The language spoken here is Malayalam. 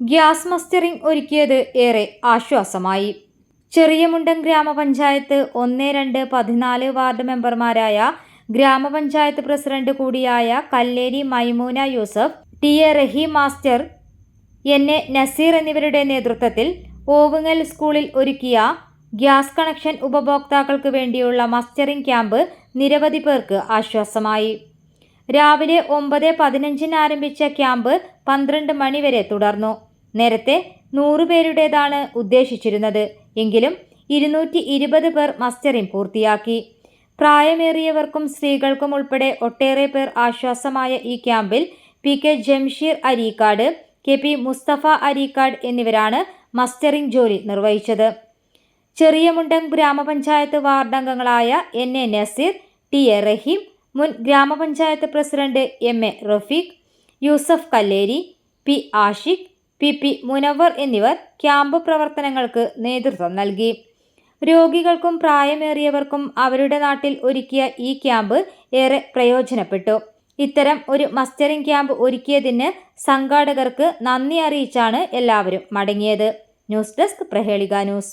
ഗ്യാസ് മസ്റ്ററിംഗ് ഒരുക്കിയത് ഏറെ ആശ്വാസമായി. ചെറിയമുണ്ടം ഗ്രാമപഞ്ചായത്ത് ഒന്ന് രണ്ട് പതിനാല് വാർഡ് മെമ്പർമാരായ ഗ്രാമപഞ്ചായത്ത് പ്രസിഡന്റ് കൂടിയായ Kalleri Maimoona Yusuf T A Raheem master N A Naseer എന്നിവരുടെ നേതൃത്വത്തിൽ ഓവുങ്ങൽ സ്കൂളിൽ ഒരുക്കിയ ഗ്യാസ് കണക്ഷൻ ഉപഭോക്താക്കൾക്ക് വേണ്ടിയുള്ള മസ്റ്ററിംഗ് ക്യാമ്പ് നിരവധി പേർക്ക് ആശ്വാസമായി. രാവിലെ ഒമ്പത് പതിനഞ്ചിന് ആരംഭിച്ച ക്യാമ്പ് പന്ത്രണ്ട് മണിവരെ തുടർന്നു. നേരത്തെ നൂറുപേരുടേതാണ് ഉദ്ദേശിച്ചിരുന്നത്. എങ്കിലും ഇരുന്നൂറ്റി ഇരുപത് പേർ മസ്റ്ററിംഗ് പൂർത്തിയാക്കി. പ്രായമേറിയവർക്കും സ്ത്രീകൾക്കും ഉൾപ്പെടെ ഒട്ടേറെ പേർ ആശ്വാസമായ ഈ ക്യാമ്പിൽ P K Jamsheer Areekode K P Musthafa Areekode എന്നിവരാണ് മസ്റ്ററിംഗ് ജോലി നിർവഹിച്ചത്. ചെറിയമുണ്ടം ഗ്രാമപഞ്ചായത്ത് വാർഡംഗങ്ങളായ N A Naseer T A Raheem മുൻ gramapanchayat president M A Rafeeq Yusuf Kalleri P Ashiq P P Munavar എന്നിവർ ക്യാമ്പ് പ്രവർത്തനങ്ങൾക്ക് നേതൃത്വം നൽകി. രോഗികൾക്കും പ്രായമേറിയവർക്കും അവരുടെ നാട്ടിൽ ഒരുക്കിയ ഈ ക്യാമ്പ് ഏറെ പ്രയോജനപ്പെട്ടു. ഇത്തരം ഒരു മസ്റ്ററിംഗ് ക്യാമ്പ് ഒരുക്കിയതിന് സംഘാടകർക്ക് നന്ദി അറിയിച്ചാണ് എല്ലാവരും മടങ്ങിയത്. News desk Prahelika news.